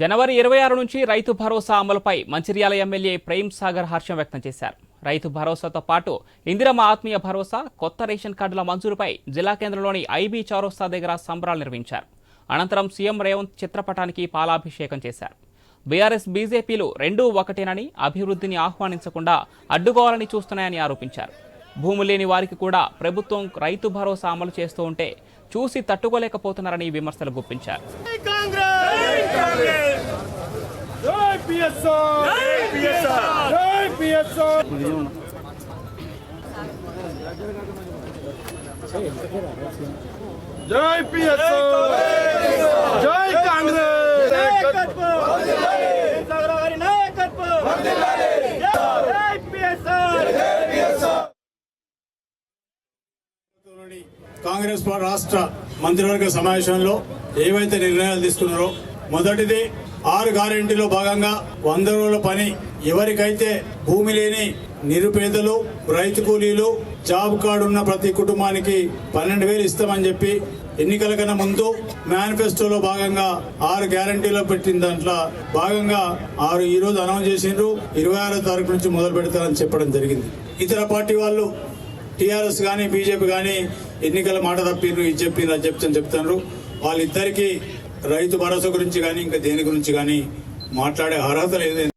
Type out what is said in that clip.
జనవరి ఇరవై ఆరు నుంచి రైతు భరోసా అమలుపై మంచిర్యాల ఎమ్మెల్యే ప్రేమ్ సాగర్ హర్షం వ్యక్తం చేశారు. రైతు భరోసాతో పాటు ఇందిరమ్మ ఆత్మీయ భరోసా కొత్త రేషన్ కార్డుల మంజూరుపై జిల్లా కేంద్రంలోని ఐబీ చౌరస్తా దగ్గర సంబరాలు నిర్వహించారు. అనంతరం సీఎం రేవంత్ చిత్రపటానికి పాలాభిషేకం చేశారు. బీఆర్ఎస్ బీజేపీలు రెండూ ఒకటేనని అభివృద్ధిని ఆహ్వానించకుండా అడ్డుకోవాలని చూస్తున్నాయని ఆరోపించారు. భూములు లేని వారికి కూడా ప్రభుత్వం రైతు భరోసా అమలు చేస్తూ ఉంటే చూసి తట్టుకోలేకపోతున్నారని విమర్శలు గుప్పించారు. జై పిఎస్ఆర్ జై పిఎస్ఆర్ జై పిఎస్ఆర్ జై కాంగ్రెస్ కాంగ్రెస్ పార్టీ రాష్ట్ర మంత్రివర్గ సమావేశంలో ఏవైతే నిర్ణయాలు తీసుకున్నారో మొదటిది ఆరు గ్యారెంటీలో భాగంగా వంద రోజుల పని. ఎవరికైతే భూమి లేని నిరుపేదలు రైతు కూలీలు జాబ్ కార్డు ఉన్న ప్రతి కుటుంబానికి పన్నెండు వేలు ఇస్తామని చెప్పి ఎన్నికల కన్నా ముందు మేనిఫెస్టోలో భాగంగా ఆరు గ్యారంటీలో పెట్టిన దాంట్లో భాగంగా ఆరు ఈ రోజు అనౌన్స్ చేసిండ్రు. ఇరవై ఆరో తారీఖు నుంచి మొదలు పెడతారని చెప్పడం జరిగింది. ఇతర పార్టీ వాళ్ళు టీఆర్ఎస్ కానీ బీజేపీ కానీ ఎన్నికల మాట తప్పిండ్రు ఇది చెప్పిండ్రు అది చెప్తాను చెప్తాను వాళ్ళిద్దరికీ రైతు భరోసా గురించి కానీ ఇంకా దేని గురించి కానీ మాట్లాడే అర్హత లేదు